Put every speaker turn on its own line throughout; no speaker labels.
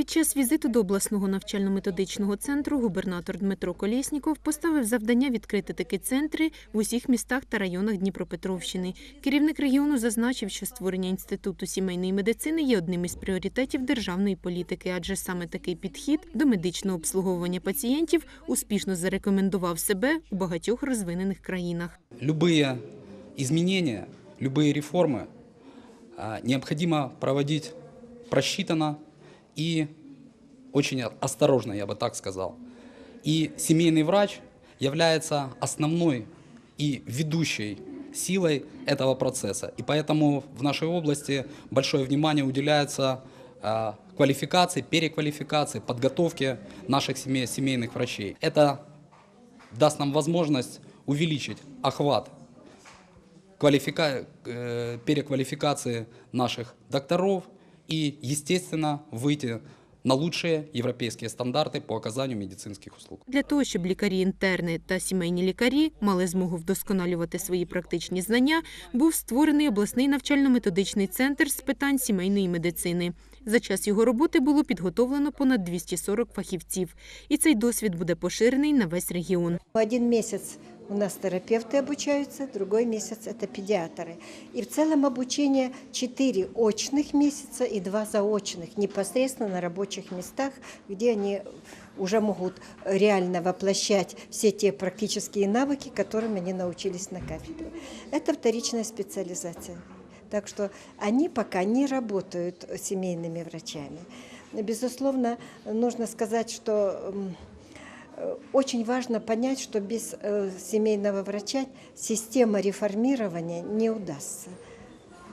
Під час візиту до обласного навчально-методичного центру губернатор Дмитро Колєсніков поставив завдання відкрити такі центри в усіх містах та районах Дніпропетровщини. Керівник регіону зазначив, що створення інституту сімейної медицини є одним із пріоритетів державної політики, адже саме такий підхід до медичного обслуговування пацієнтів успішно зарекомендував себе у багатьох розвинених країнах.
любые изменения, любые реформы а, необходимо проводить просчитанно и очень осторожно, я бы так сказал. И семейный врач является основной и ведущей силой этого процесса. И поэтому в нашей области большое внимание уделяется а, квалификации, переквалификации, подготовке наших семей- семейных врачей. Это даст нам возможность увеличить охват квалифика... э, переквалификации наших докторов и, естественно, выйти на лучшие европейские стандарты по оказанию медицинских услуг.
Для того, щоб лікарі-інтерни та сімейні лікарі мали змогу вдосконалювати свої практичні знання, був створений обласний навчально-методичний центр з питань сімейної медицини. За час його роботи було підготовлено понад 240 фахівців, і цей досвід буде поширений на весь регіон.
Один месяц у нас терапевты обучаются, другой месяц это педиатры. И в целом обучение 4 очных месяца и 2 заочных, непосредственно на рабочих местах, где они уже могут реально воплощать все те практические навыки, которым они научились на кафедре. Это вторичная специализация. Так что они пока не работают семейными врачами. Безусловно, нужно сказать, что Очень важно понять, что без э, семейного врача система реформирования не удастся.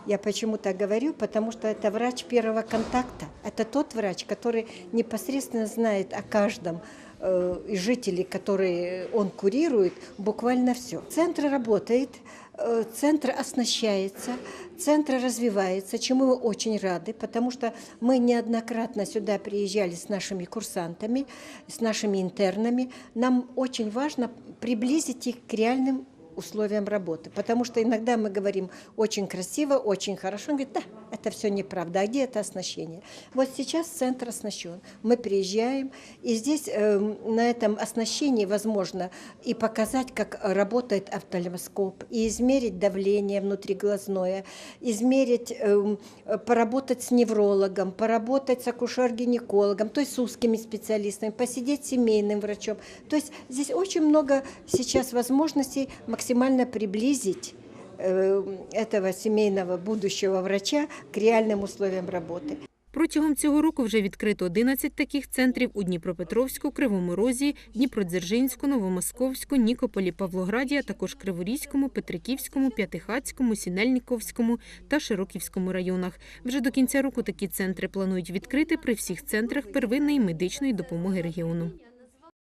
Я почему так говорю? Потому что это врач первого контакта. Это тот врач, который непосредственно знает о каждом э, из жителей, которые он курирует, буквально все. Центр работает, э, центр оснащается, центр развивается, чему мы очень рады, потому что мы неоднократно сюда приезжали с нашими курсантами, с нашими интернами. Нам очень важно приблизить их к реальным условиям работы. Потому что иногда мы говорим очень красиво, очень хорошо. Он говорит, да, это все неправда. А где это оснащение? Вот сейчас центр оснащен. Мы приезжаем, и здесь э, на этом оснащении возможно и показать, как работает офтальмоскоп, и измерить давление внутриглазное, измерить, э, поработать с неврологом, поработать с акушер-гинекологом, то есть с узкими специалистами, посидеть с семейным врачом. То есть здесь очень много сейчас возможностей максимально приблизить э, этого семейного будущего врача к реальным условиям работы.
Протягом цього року вже відкрито 11 таких центрів у Дніпропетровську, Кривому Розі, Дніпродзержинську, Новомосковську, Нікополі, Павлограді, а також Криворізькому, Петриківському, П'ятихатському, Сінельниковському та Широківському районах. Вже до кінця року такі центри планують відкрити при всіх центрах первинної медичної допомоги регіону.